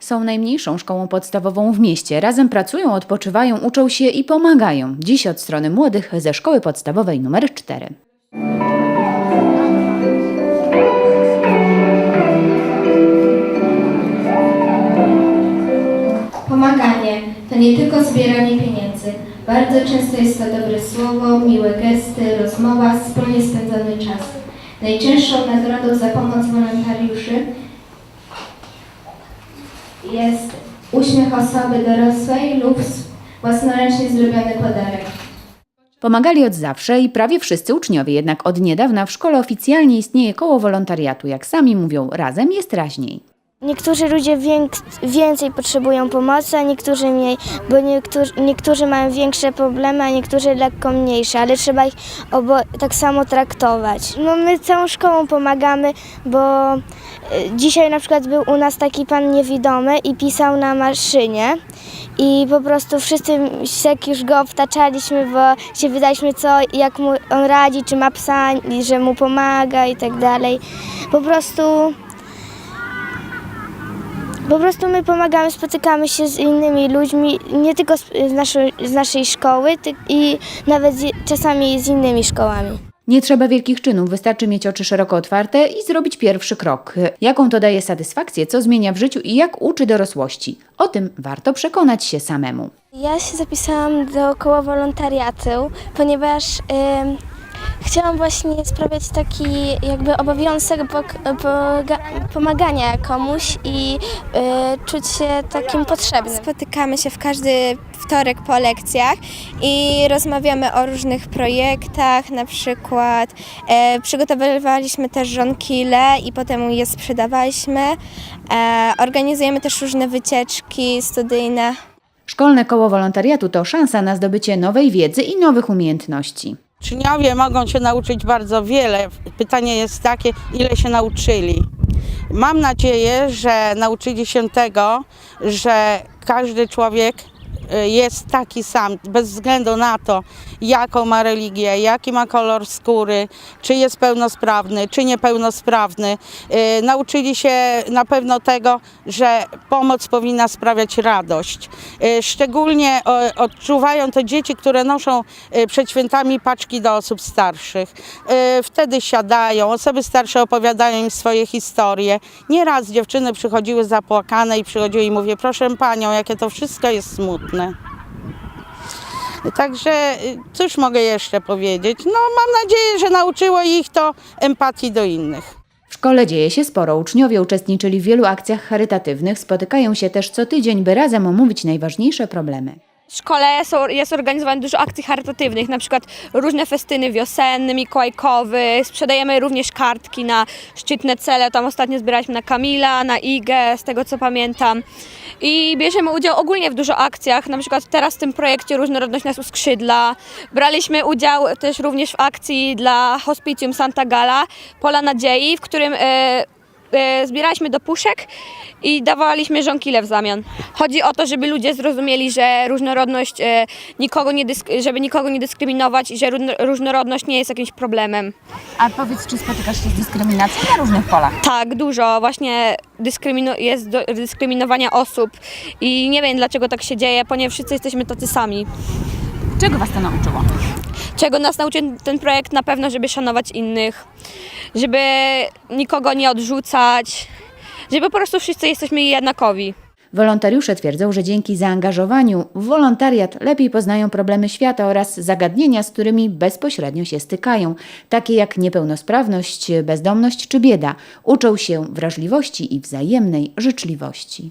Są najmniejszą szkołą podstawową w mieście. Razem pracują, odpoczywają, uczą się i pomagają. Dziś od strony młodych ze szkoły podstawowej nr 4. Pomaganie to nie tylko zbieranie pieniędzy. Bardzo często jest to dobre słowo, miłe gesty, rozmowa, wspólnie spędzony czas. Najczęstszą nagrodą za pomoc wolontariuszy jest uśmiech osoby dorosłej lub własnoręcznie zrobiony podarek. Pomagali od zawsze i prawie wszyscy uczniowie, jednak od niedawna w szkole oficjalnie istnieje koło wolontariatu. Jak sami mówią, razem jest raźniej. Niektórzy ludzie więcej potrzebują pomocy, a niektórzy mniej, bo niektórzy, niektórzy mają większe problemy, a niektórzy lekko mniejsze, ale trzeba ich tak samo traktować. No my całą szkołą pomagamy, bo y, dzisiaj na przykład był u nas taki pan niewidomy i pisał na maszynie i po prostu wszyscy jak już go wtaczaliśmy, bo się wydaliśmy co, jak mu on radzi, czy ma psa, że mu pomaga i tak dalej. Po prostu po prostu my pomagamy, spotykamy się z innymi ludźmi, nie tylko z, z, naszej, z naszej szkoły, ty, i nawet z, czasami z innymi szkołami. Nie trzeba wielkich czynów, wystarczy mieć oczy szeroko otwarte i zrobić pierwszy krok. Jaką to daje satysfakcję, co zmienia w życiu i jak uczy dorosłości. O tym warto przekonać się samemu. Ja się zapisałam do koła wolontariatu, ponieważ chciałam właśnie sprawiać taki jakby obowiązek pomagania komuś i czuć się takim potrzebnym. Spotykamy się w każdy wtorek po lekcjach i rozmawiamy o różnych projektach, na przykład e, przygotowywaliśmy też żonkile i potem je sprzedawaliśmy. E, organizujemy też różne wycieczki studyjne. Szkolne koło wolontariatu to szansa na zdobycie nowej wiedzy i nowych umiejętności. Uczniowie mogą się nauczyć bardzo wiele. Pytanie jest takie, ile się nauczyli. Mam nadzieję, że nauczyli się tego, że każdy człowiek jest taki sam, bez względu na to, jaką ma religię, jaki ma kolor skóry, czy jest pełnosprawny, czy niepełnosprawny. Y, Nauczyli się na pewno tego, że pomoc powinna sprawiać radość. Y, Szczególnie odczuwają to dzieci, które noszą y, przed świętami paczki do osób starszych. Y, Wtedy siadają, osoby starsze opowiadają im swoje historie. Nieraz dziewczyny przychodziły zapłakane i przychodziły i mówię, proszę panią, jakie to wszystko jest smutne. Także y, cóż mogę jeszcze powiedzieć? No mam nadzieję, że nauczyło ich to empatii do innych. W szkole dzieje się sporo. Uczniowie uczestniczyli w wielu akcjach charytatywnych, spotykają się też co tydzień, by razem omówić najważniejsze problemy. W szkole jest organizowane dużo akcji charytatywnych, na przykład różne festyny wiosenne, mikołajkowy, sprzedajemy również kartki na szczytne cele, tam ostatnio zbieraliśmy na Kamila, na Igę, z tego co pamiętam. I bierzemy udział ogólnie w dużo akcjach, na przykład teraz w tym projekcie Różnorodność nas uskrzydla. Braliśmy udział też również w akcji dla Hospicjum Santa Gala, Pola Nadziei, w którym e, e, zbieraliśmy do puszek i dawaliśmy żonkile w zamian. Chodzi o to, żeby ludzie zrozumieli, że różnorodność e, nikogo nie dysk- żeby nikogo nie dyskryminować i że różno- różnorodność nie jest jakimś problemem. A powiedz, czy spotykasz się z dyskryminacją na różnych polach? Tak, dużo właśnie dyskrymino- jest do- dyskryminowania osób i nie wiem dlaczego tak się dzieje, ponieważ wszyscy jesteśmy tacy sami. Czego Was to nauczyło? Czego nas nauczy ten projekt? Na pewno, żeby szanować innych, żeby nikogo nie odrzucać, żeby po prostu wszyscy jesteśmy jednakowi. Wolontariusze twierdzą, że dzięki zaangażowaniu w wolontariat lepiej poznają problemy świata oraz zagadnienia, z którymi bezpośrednio się stykają, takie jak niepełnosprawność, bezdomność czy bieda. Uczą się wrażliwości i wzajemnej życzliwości.